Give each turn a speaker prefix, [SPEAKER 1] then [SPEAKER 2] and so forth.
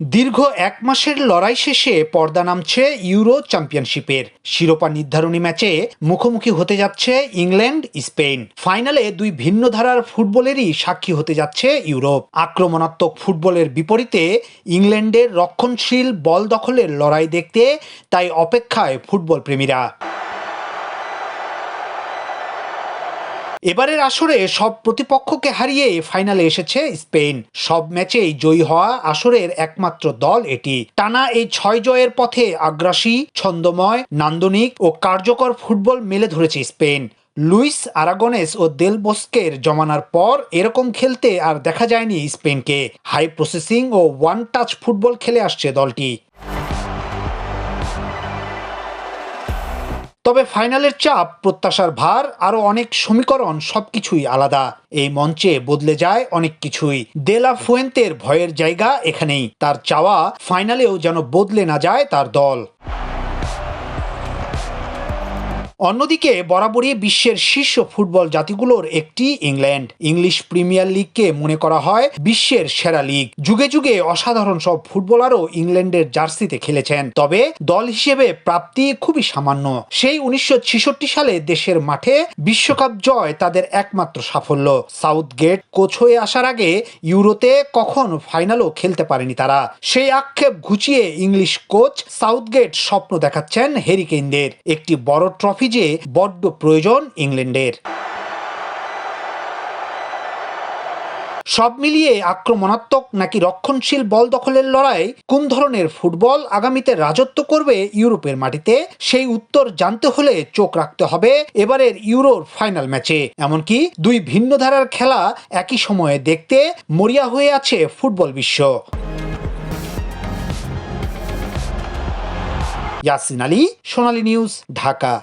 [SPEAKER 1] দীর্ঘ এক মাসের লড়াই শেষে পর্দা নামছে ইউরো চ্যাম্পিয়নশিপের। শিরোপা নির্ধারণী ম্যাচে মুখোমুখি হতে যাচ্ছে ইংল্যান্ড, স্পেন। ফাইনালে দুই ভিন্ন ধারার ফুটবলেরই সাক্ষী হতে যাচ্ছে ইউরোপ। আক্রমণাত্মক ফুটবলের বিপরীতে ইংল্যান্ডের রক্ষণশীল বল দখলের লড়াই দেখতে তাই অপেক্ষায় ফুটবল প্রেমীরা এবারের আসরে সব প্রতিপক্ষকে হারিয়ে ফাইনালে এসেছে স্পেন। সব ম্যাচেই জয়ী হওয়া আসরের একমাত্র দল এটি। টানা এই ছয় জয়ের পথে আগ্রাসী, ছন্দময়, নান্দনিক ও কার্যকর ফুটবল মেলে ধরেছে স্পেন। লুইস আরাগনেস ও দেল বোস্কের জমানার পর এরকম খেলতে আর দেখা যায়নি স্পেনকে। হাই প্রসেসিং ও ওয়ান টাচ ফুটবল খেলে আসছে দলটি। তবে ফাইনালের চাপ, প্রত্যাশার ভার, আরও অনেক সমীকরণ সবকিছুই আলাদা। এই মঞ্চে বদলে যায় অনেক কিছুই। দেলা ফুয়েন্তের ভয়ের জায়গা এখানেই। তার চাওয়া ফাইনালেও যেন বদলে না যায় তার দল। অন্যদিকে বরাবরই বিশ্বের শীর্ষ ফুটবল জাতিগুলোর একটি ইংল্যান্ড। ইংলিশ প্রিমিয়ার লিগকে মনে করা হয় বিশ্বের সেরা লিগ। যুগে যুগে অসাধারণ সব ফুটবলারও ইংল্যান্ডের জার্সিতে খেলেছেন। তবে দল হিসেবে প্রাপ্তি খুবই সামান্য। সেই উনিশশো ছেষট্টি সালে দেশের মাঠে বিশ্বকাপ জয় তাদের একমাত্র সাফল্য। সাউথগেট কোচ হয়ে আসার আগে ইউরোতে কখন ফাইনালও খেলতে পারেনি তারা। সেই আক্ষেপ ঘুচিয়ে ইংলিশ কোচ সাউথ গেট স্বপ্ন দেখাচ্ছেন হেরিকেইনদের একটি বড় ট্রফি যে বড্ড প্রয়োজন ইংল্যান্ডের। সব মিলিয়ে আক্রমণাত্মক নাকি রক্ষণশীল বল দখলের লড়াই কোন ধরনের ফুটবল আগামীতে রাজত্ব করবে ইউরোপের মাটিতে, সেই উত্তর জানতে হলে চোখ রাখতে হবে এবারের ইউরোর ফাইনাল ম্যাচে। এমনকি দুই ভিন্ন ধারার খেলা একই সময়ে দেখতে মরিয়া হয়ে আছে ফুটবল বিশ্ব। ইয়াসিন আলী, সোনালী নিউজ, ঢাকা।